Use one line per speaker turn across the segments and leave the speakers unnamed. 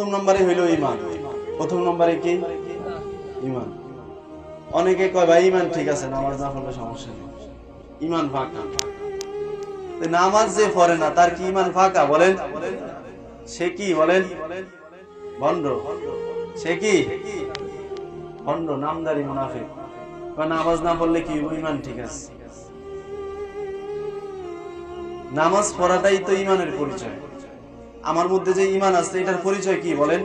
প্রথম নম্বরে হইল ইমান প্রথম নম্বরে কি? ইমান অনেকে কয়, ভাই ইমান ঠিক আছে, নামাজ না পড়লে সমস্যা নেই। ইমান ফাঁকা। নামাজ যে পড়ে না, তার কি ইমান ফাঁকা বলেন? সে কি বলেন? ভণ্ড। সে কি? ভণ্ড, নামদারি মুনাফিক। নামাজ না পড়লে কি ইমান ঠিক আছে? নামাজ পড়াটাই তো ইমানের পরিচয়। আমার মধ্যে যে ইমান আছে, এটার পরিচয় কি বলেন?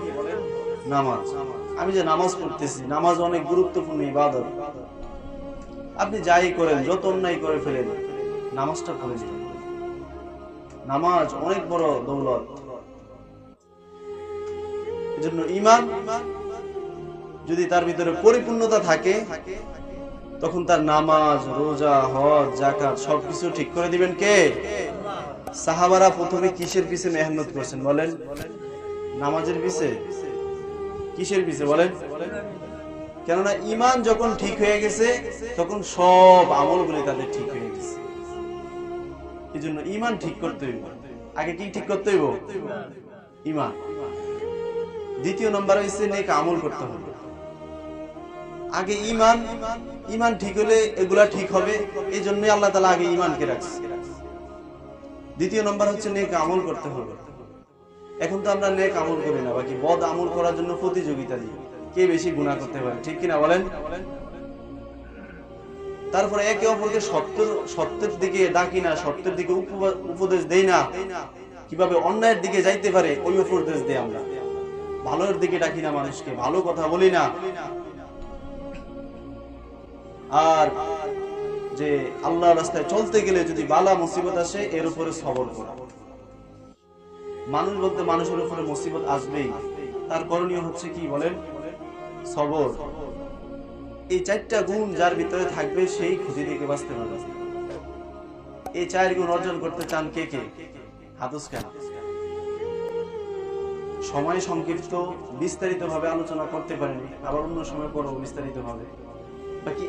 নামাজ। আমি যে নামাজ পড়তেছি, নামাজ অনেক গুরুত্বপূর্ণ ইবাদত। আপনি যাই করেন, যত অন্যায় করে ফেলেন, নামাজটা পড়ে যান। নামাজ অনেক বড় দৌলত। এজন্য ইমান যদি তার ভিতরে পরিপূর্ণতা থাকে, তখন তার নামাজ, রোজা, হজ জাকাত সবকিছু ঠিক করে দিবেন কে? সাহাবারা প্রথমে কিসের পিছে মেহনত করছেন বলেন? নামাজের পিছে? কিসের পিছে বলেন? কেননা ইমান যখন ঠিক হয়ে গেছে, তখন সব আমলগুলি তাদের ঠিক হয়ে গেছে। এই জন্য ইমান ঠিক করতে হইব। আগে কি ঠিক করতে হইব? ইমান দ্বিতীয় নম্বর হচ্ছে নেক আমল করতে হবে। আগে ইমান ইমান ঠিক হলে এগুলা ঠিক হবে। এই জন্যই আল্লাহ তালা আগে ইমানকে রাখছে। দ্বিতীয় নম্বর হচ্ছে নেক আমল করতে হবে। এখন তো আমরা নেক আমল করি না, বাকি বদ আমল করার জন্য প্রতিযোগিতা দিই। কে বেশি গুণা করতে পারে, ঠিক কিনা বলেন? তারপরে একে অপরকে সত্যের সত্যের দিকে ডাকি না, সত্যের দিকে উপদেশ দেই না। কীভাবে অন্যায়ের দিকে যাইতে পারে, ওই উপদেশ দেই আমরা। ভালোর দিকে ডাকি না মানুষকে, ভালো কথা বলি না। আর যে আল্লাহ রাস্তায় চলতে গেলে যদি বালা মুসিবত আসে, এর উপরে সবর করা। মানুষ বলতে মানুষের উপরে মুসিবত আসবেই। তার করণীয় হচ্ছে কি বলেন? সবর। এই চারটা গুণ যার ভিতরে থাকবে, সেই ক্ষতি থেকে বাঁচতে পারবে? এই চার গুণ অর্জন করতে চান কে কে? হাতুস কেন? সময় সংক্ষিপ্ত বিস্তারিত ভাবে আলোচনা করতে পারেনি আবার অন্য সময় করব বিস্তারিত ভাবে বাকি